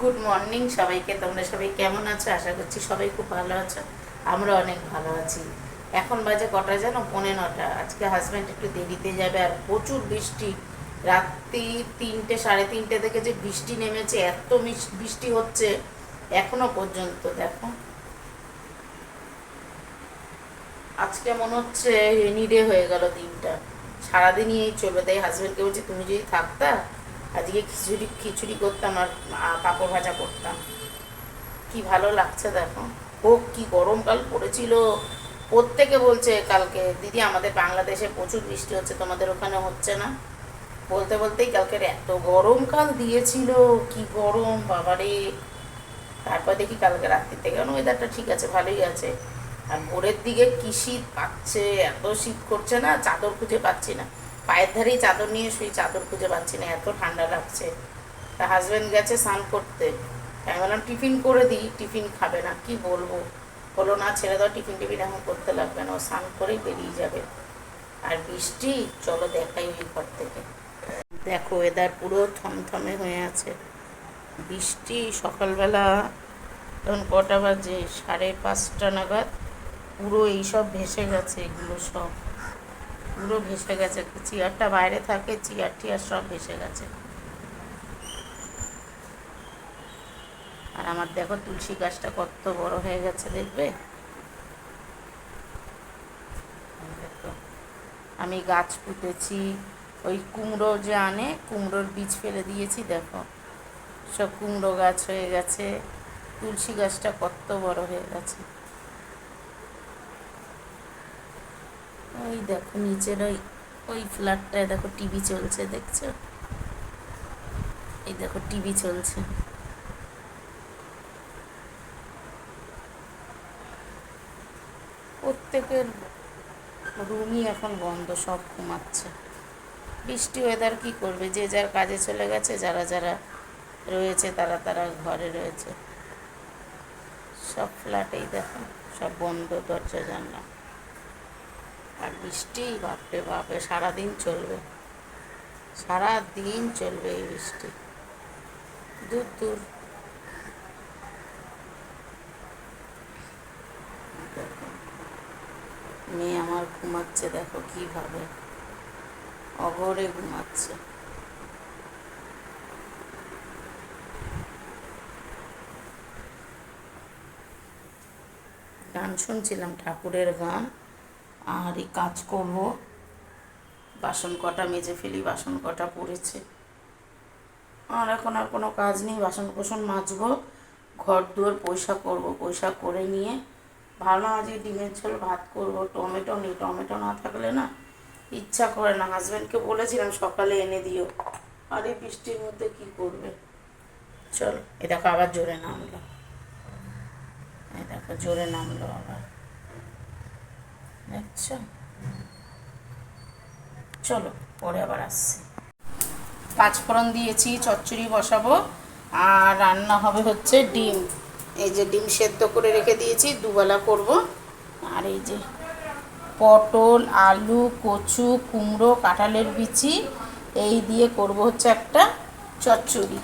Good morning সবাইকে, তোমরা সবাই কেমন আছো? আশা করছি সবাই খুব ভালো আছো। আমরা অনেক ভালো আছি। এখন বাজে কটা জানো? পৌনে নটা। আজকে হাজব্যান্ড একটু দেরিতে যাবে আর প্রচুর বৃষ্টি। রাত্রি তিনটে, সাড়ে তিনটে থেকে যে বৃষ্টি নেমেছে, এত বৃষ্টি হচ্ছে এখনও পর্যন্ত, দেখো। আজকে মনে হচ্ছে রেনি ডে হয়ে গেল দিনটা। সারাদিনই এই চলবে। তাই হাজব্যান্ডকে বলছি, তুমি যদি থাকতা আজকে খিচুড়ি খিচুড়ি করতাম আর পাঁপড় ভাজা করতাম। কি ভালো লাগছে দেখো। হোক, কি গরমকাল পড়েছিল। প্রত্যেকে বলছে কালকে, দিদি, আমাদের বাংলাদেশে প্রচুর বৃষ্টি হচ্ছে, তোমাদের ওখানে হচ্ছে না? বলতে, বলতেই কালকের এত গরমকাল দিয়েছিল। কি গরম, বাবারে। তারপর দেখি কালকে রাত্রির থেকে কারণ ওয়েদারটা ঠিক আছে? ভালোই আছে। আর ভোরের দিকে কি শীত পাচ্ছে, এত শীত করছে না, চাদর খুঁজে পাচ্ছি না। পায়ের ধারেই চাদর নিয়ে শুই চাদর খুঁজে পাচ্ছি না, এত ঠান্ডা লাগছে। তা হাজব্যান্ড গেছে স্নান করতে। আমি বললাম, টিফিন করে দিই, টিফিন খাবে না, কি বলব? হলো না, ছেড়ে দাও, টিফিন টিফিন এখন করতে লাগবে না, ও স্নান করেই বেরিয়ে যাবে। আর বৃষ্টি, চলো দেখাই ওই ঘর থেকে। দেখো ওয়েদার পুরো থমথমে হয়ে আছে। বৃষ্টি, সকালবেলা তখন কটা বাজে? সাড়ে পাঁচটা নাগাদ। পুরো এইসব ভেসে গেছে, এগুলো সব। পুরো ভেসে গেছে। চেয়ারটা বাইরে থাকে, চেয়ার টিয়ার সব ভেসে গেছে। আর আমার দেখো তুলসী গাছটা কত বড় হয়ে গেছে, দেখবে? আমি গাছ পুঁতেছি। ওই কুমড়ো যে আনে, কুমড়োর বীজ ফেলে দিয়েছি, দেখো। সব কুমড়ো গাছ হয়ে গেছে। তুলসী গাছটা কত বড় হয়ে গেছে। ওই দেখো নিচের ওই ওই ফ্ল্যাটটায় দেখো টিভি চলছে, দেখছ? এই দেখো টিভি চলছে। প্রত্যেকের রুমই এখন বন্ধ, সব ঘুমাচ্ছে। বৃষ্টি ওয়েদার কি করবে? যে যার কাজে চলে গেছে, যারা যারা রয়েছে, তারা তারা ঘরে রয়েছে। সব ফ্ল্যাটেই দেখো, সব বন্ধ, দরজা জানলা। আর বৃষ্টি, বাপরে বাপে সারাদিন চলবে। সারাদিন চলবে এই বৃষ্টি। দূর দূর। মেয়ে আমার ঘুমাচ্ছে, দেখো কীভাবে। অঘরে ঘুমাচ্ছে। গান শুনছিলাম ঠাকুরের গান। আর এই কাজ করব। বাসন কটা মেজে ফেলি, বাসন কটা পড়েছে। আর এখন আর কোনো কাজ নেই বাসন কোসন মাজবো ঘর দুয়ার পয়সা করব, পয়সা করে নিয়ে। ভাবলাম আজকে ডিমের ঝোল, ভাত করব, টমেটো নেই, টমেটো না থাকলে না ইচ্ছা করে না। হাজব্যান্ডকে বলেছিলাম সকালে এনে দিও। আর এই বৃষ্টির মধ্যে কি করবে? চল, এ দেখো আবার জোরে নামলো। দেখো জোরে নামলো আবার। দেখছ চলো, পরে আবার আসছি। পাঁচফোড়ন দিয়েছি, চচ্চড়ি বসাবো, আর রান্না হবে হচ্ছে ডিম। এই যে ডিম সেদ্ধ করে রেখে দিয়েছি, দুবেলা করব। আর এই যে পটল, আলু, কচু, কুমড়ো, কাঁঠালের বিচি, এই দিয়ে করব হচ্ছে একটা চচ্চড়ি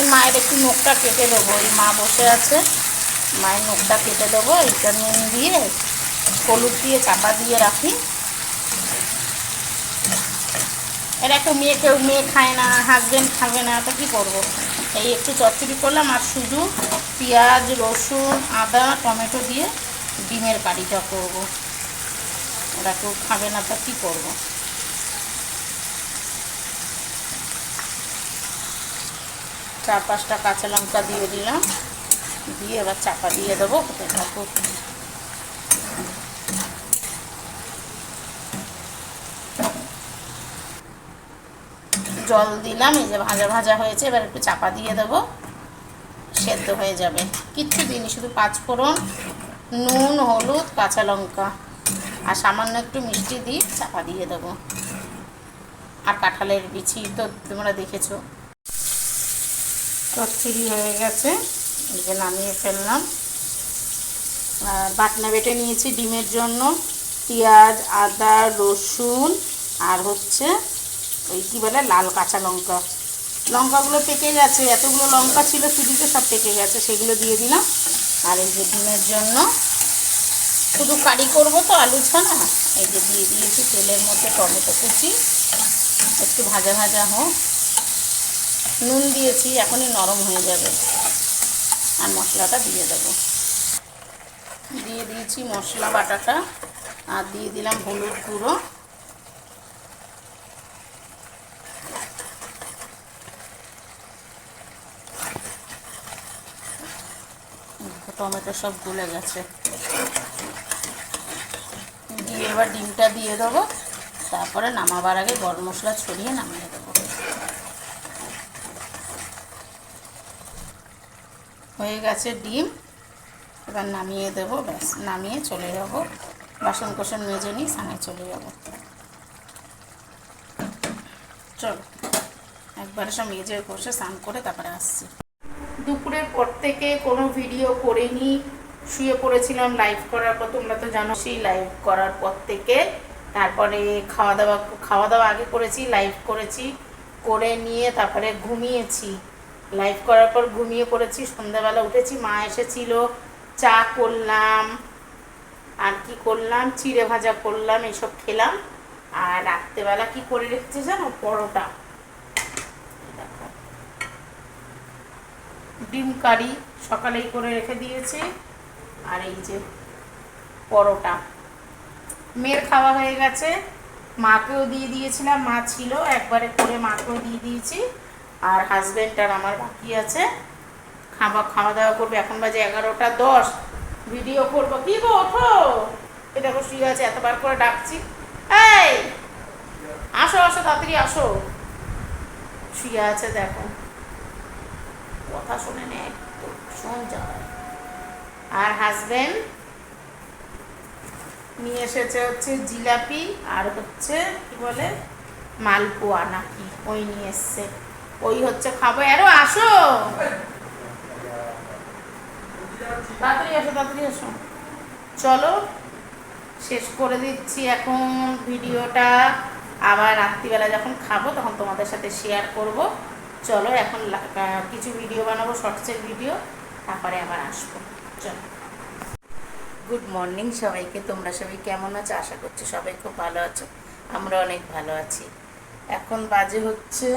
এই মায়ের একটু নখটা কেটে দেবো। এই মা বসে আছে, মায়ের নখটা কেটে দেবো। এটা নুন দিয়ে, হলুদ দিয়ে চাপা দিয়ে রাখি। এটা একটু মেয়ে কেউ মেয়ে খায় না হাজবেন্ড খাবে না তো কী করব? এই একটু চচ্চড়ি করলাম আর শুধু পেঁয়াজ, রসুন, আদা, টমেটো দিয়ে ডিমের কারিটা করব। ওরা কেউ খাবে না, তা কী করব? চার পাঁচটা কাঁচা লঙ্কা দিয়ে দিলাম। দিয়ে এবার চাপা দিয়ে দেবো। জল দিলাম, এই যে ভাজা ভাজা হয়েছে, এবার একটু চাপা দিয়ে দেবো। সেদ্ধ হয়ে যাবে। কিচ্ছু দিইনি, শুধু পাঁচফোড়ন, নুন, হলুদ, কাঁচা লঙ্কা। আর সামান্য একটু মিষ্টি দিয়ে চাপা দিয়ে দেবো। আর কাঁঠালের বিচি তো তোমরা দেখেছ। চচ্চড়ি হয়ে গেছে। যে নামিয়ে ফেললাম। আর বাটনা বেটে নিয়েছি ডিমের জন্য। পেঁয়াজ, আদা, রসুন আর হচ্ছে ওই কী বলে, লাল কাঁচা লঙ্কা। লঙ্কাগুলো পেকে গেছে। এতগুলো লঙ্কা ছিল ফ্রিজে সব পেকে গেছে। সেগুলো দিয়ে দিলাম। আর এই যে ডিমের জন্য শুধু কারি করব তো আলু ছানা। এই যে দিয়ে দিয়েছি তেলের মধ্যে টমেটো কুচি। একটু ভাজা ভাজা হোক। নুন দিয়েছি, এখনই নরম হয়ে যাবে। আর মশলাটা দিয়ে দেবো। দিয়ে দিয়েছি মশলা বাটাটা, আর দিয়ে দিলাম হলুদ গুঁড়ো। টমেটো সব গুলে গেছে। দিয়ে এবার ডিমটা দিয়ে দেবো। তারপরে নামাবার আগে গরম মশলা ছড়িয়ে নামিয়ে দেবো। হয়ে গেছে ডিম। এবার নামিয়ে দেবো, ব্যাস, নামিয়ে চলে যাব। বাসন কোসন মেজে নিই সামনে চলে যাব। চলো, একবারে সব মেজে কষে স্নান করে তারপরে আসছি। দুপুরের পর থেকে কোনো ভিডিও করিনি, শুয়ে পড়েছিলাম লাইভ করার পর, তোমরা তো জানো, সেই লাইভ করার পর থেকে তারপরে খাওয়া দাওয়া খাওয়া দাওয়া আগে করেছি লাইভ করেছি, করে নিয়ে তারপরে ঘুমিয়েছি। লাইভ করার পর ঘুমিয়ে পড়েছি, সন্ধ্যাবেলা উঠেছি, মা এসেছিল, চা করলাম, আর কি করলাম, চিড়ে ভাজা করলাম এইসব খেলাম, আর রাত্রেবেলা কি করে রেখেছি জানো? পরোটা। ডিম কারি সকালেই করে রেখে দিয়েছি, আর এই যে পরোটা। মেয়ের খাওয়া হয়ে গেছে, মাকেও দিয়ে দিয়েছিলাম, মা ছিল, একবারে করে মাকেও দিয়ে দিয়েছি। আর হাজব্যান্ড আর আমার বাকি আছে। খাওয়া খাওয়া দাওয়া করবে। এখন বাজে এগারোটা দশ। ভিডিও করব। কি গো, ওঠো। এটা শুয়ে আছে। এতবার করে ডাকছি। এই! আসো আসো, তাড়াতাড়ি আসো। শুয়ে আছে, দেখো। কথা শুনে নে শোন যায় আর হাজবেন্ড নিয়ে এসেছে হচ্ছে জিলাপি আর হচ্ছে, কি বলে? মালপোয়া নাকি। ওই নিয়ে এসছে। ওই হচ্ছে খাব। আরও আসো। তাড়াতাড়ি তাড়াতাড়ি আসো। চলো, শেষ করে দিচ্ছি এখন ভিডিওটা। আবার রাত্রিবেলা যখন খাব, তখন তোমাদের সাথে শেয়ার করব। চলো, এখন কিছু ভিডিও বানাবো শর্টসের ভিডিও তারপরে আবার আসব। চলো। গুড মর্নিং সবাইকে, তোমরা সবাই কেমন আছো? আশা করছি সবাই খুব ভালো আছো। আমরা অনেক ভালো আছি। এখন বাজে হচ্ছে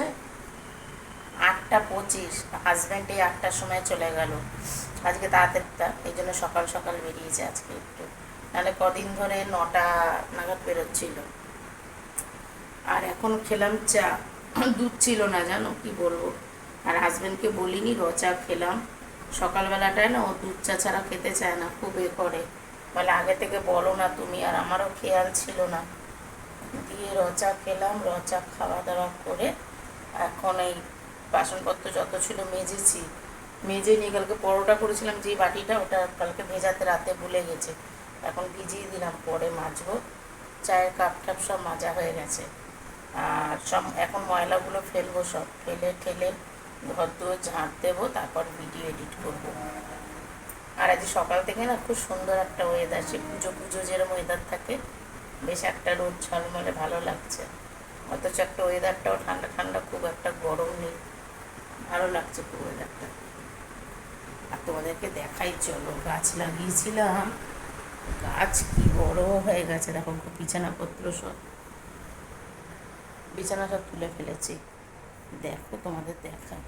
আটটা পঁচিশ হাজব্যান্ড এই আটটার সময় চলে গেল। আজকে তাড়াতাড়িটা, এই জন্য সকাল সকাল বেরিয়েছে আজকে একটু। নাহলে কদিন ধরে নটা নাগাদ বেরোচ্ছিল। আর এখন খেলাম চা। দুধ ছিল না, জানো কি বলব? আর হাজব্যান্ডকে বলিনি র চা খেলাম। সকালবেলাটায় না ও দুধ চা ছাড়া খেতে চায় না, খুব এ করে। বলে, আগে থেকে বলো না তুমি, আর আমারও খেয়াল ছিল না। দিয়ে রচা খেলাম, রচা খাওয়া দাওয়া করে এখন এই বাসনপত্র যত ছিল মেজেছি। মেজে নিয়ে কালকে পরোটা করেছিলাম, যে বাটিটা ওটা কালকে ভেজাতে রাতে ভুলে গেছে। এখন ভিজিয়ে দিলাম, পরে মাজবো। চায়ের কাপ টাপ সব মাজা হয়ে গেছে। আর সব এখন ময়লাগুলো ফেলব সব, ফেলে ঠেলে ঘর দুয়ার ঝাঁট দেবো, তারপর ভিডিও এডিট করব। আর আজ সকাল থেকে না খুব সুন্দর একটা ওয়েদার সে পুজো পুজো যেরকম ওয়েদার থাকে, বেশ একটা রোদ ঝলমলে ভালো লাগছে। অথচ একটা ওয়েদারটাও ঠান্ডা ঠান্ডা, খুব একটা গরম নেই। ভালো লাগছে খুব ওয়েদারটা আর তোমাদেরকে দেখাই, চলো, গাছ লাগিয়েছিলাম। গাছ কি বড় হয়ে গেছে, দেখো বিছানাপত্র সব। বিছানা সব তুলে ফেলেছি। দেখো, তোমাদের দেখাই।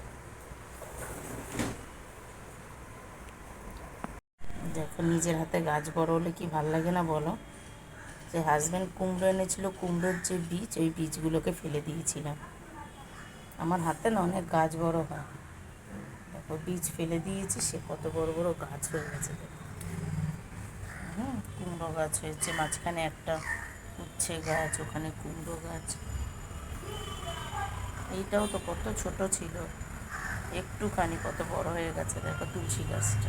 দেখো, নিজের হাতে গাছ বড় হলে কি ভালো লাগে না, বলো? যে হাজব্যান্ড কুমড়ো এনেছিল, কুমড়োর যে বীজ, ওই বীজগুলোকে ফেলে দিয়েছিলাম। আমার হাতে না অনেক গাছ বড় হয়। দেখো বীজ ফেলে দিয়েছি, সে কত বড় বড় গাছ হয়ে গেছে হুম, কুমড়ো গাছ হয়েছে, মাঝখানে একটা উচ্ছে গাছ, ওখানে কুমড়ো গাছ। এইটাও তো কত ছোট ছিল। একটুখানি কত বড় হয়ে গেছে দেখো তুলসী গাছটা।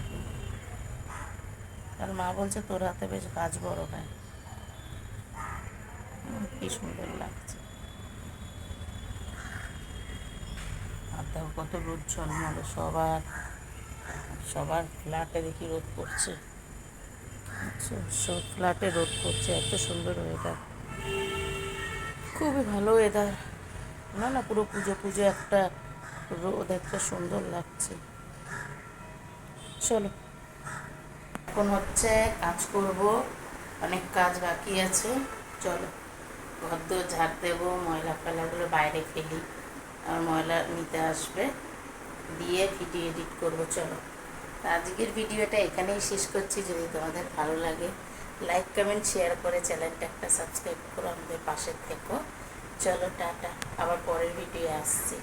আর মা বলছে, তোর হাতে বেশ গাছ বড় হয়। কি সুন্দর লাগছে। আর দেখো কত রোদ ঝলমলে, সবার সবার ফ্ল্যাটে দেখি রোদ পড়ছে। আচ্ছা সব ফ্ল্যাটে রোদ করছে এত সুন্দর ওয়েদার খুবই ভালো ওয়েদার না না, পুরো পুজো পুজো একটা রোদ, একটা সুন্দর লাগছে। চলো, এখন হচ্ছে কাজ করব, অনেক কাজ বাকি আছে। চলো, ঘর দোর ঝাড় দেবো ময়লা ফেলাগুলো বাইরে ফেলি। আর ময়লা নিতে আসবে। দিয়ে ভিডিও এডিট করব, চলো। আজকের ভিডিওটা এখানেই শেষ করছি। যদি তোমাদের ভালো লাগে, লাইক, কমেন্ট, শেয়ার করে চ্যানেলটা একটা সাবস্ক্রাইব করো, আমাদের পাশে থেকো। চলো, টাটা। আবার পরের ভিডিও আসছি।